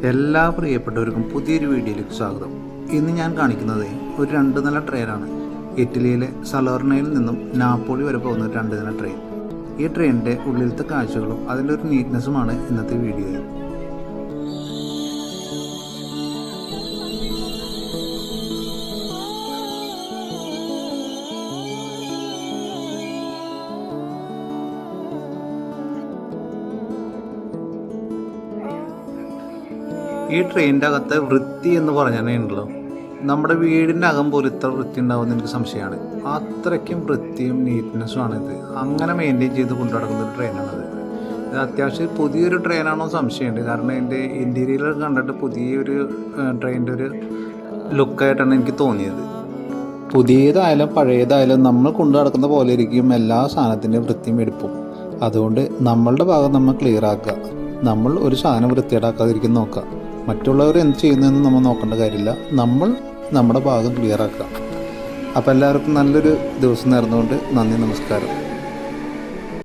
എല്ലാ പ്രിയപ്പെട്ടവർക്കും പുതിയൊരു വീഡിയോയിലേക്ക് സ്വാഗതം. ഇന്ന് ഞാൻ കാണിക്കുന്നത് ഒരു രണ്ട് നില ട്രെയിനാണ് ഇറ്റലിയിലെ സലോർണയിൽ നിന്നും നാപ്പോളി വരെ പോകുന്ന ഒരു രണ്ട് നില ട്രെയിൻ ഈ ട്രെയിനിന്റെ ഉള്ളിലത്തെ കാഴ്ചകളും അതിന്റെ ഒരു നീറ്റ്നെസ്സുമാണ് ഇന്നത്തെ വീഡിയോയിൽ ഈ ട്രെയിനിന്റെ അകത്തെ വൃത്തി എന്ന് പറഞ്ഞാൽ ഉണ്ടല്ലോ നമ്മുടെ വീടിന്റെ അകം പോലും ഇത്ര വൃത്തി ഉണ്ടാവുമെന്ന് എനിക്ക് സംശയമാണ്. അത്രയ്ക്കും വൃത്തിയും നീറ്റ്നെസ്സും ആണ് ഇത്. അങ്ങനെ മെയിന്റെയിൻ ചെയ്ത് കൊണ്ടു നടക്കുന്ന ഒരു ട്രെയിനാണത്. ഇത് അത്യാവശ്യം പുതിയൊരു ട്രെയിനാണോ സംശയമുണ്ട്. കാരണം എന്റെ ഇന്റീരിയർ കണ്ടിട്ട് പുതിയൊരു ട്രെയിനിന്റെ ഒരു ലുക്കായിട്ടാണ് എനിക്ക് തോന്നിയത്. പുതിയതായാലും പഴയതായാലും നമ്മൾ കൊണ്ടു നടക്കുന്ന പോലെ ഇരിക്കും എല്ലാ സാധനത്തിന്റെയും വൃത്തിയും എടുപ്പും. അതുകൊണ്ട് നമ്മളുടെ ഭാഗം നമ്മൾ ക്ലിയർ ആക്കുക. നമ്മൾ ഒരു സാധനം വൃത്തിയേടാക്കാതിരിക്കും നോക്കുക. മറ്റുള്ളവർ എന്ത് ചെയ്യുന്നതെന്ന് നമ്മൾ നോക്കേണ്ട കാര്യമില്ല. നമ്മൾ നമ്മുടെ ഭാഗം ക്ലിയർ ആക്കുക. അപ്പോൾ എല്ലാവർക്കും നല്ലൊരു ദിവസം നേർന്നുകൊണ്ട് നന്ദി നമസ്കാരം.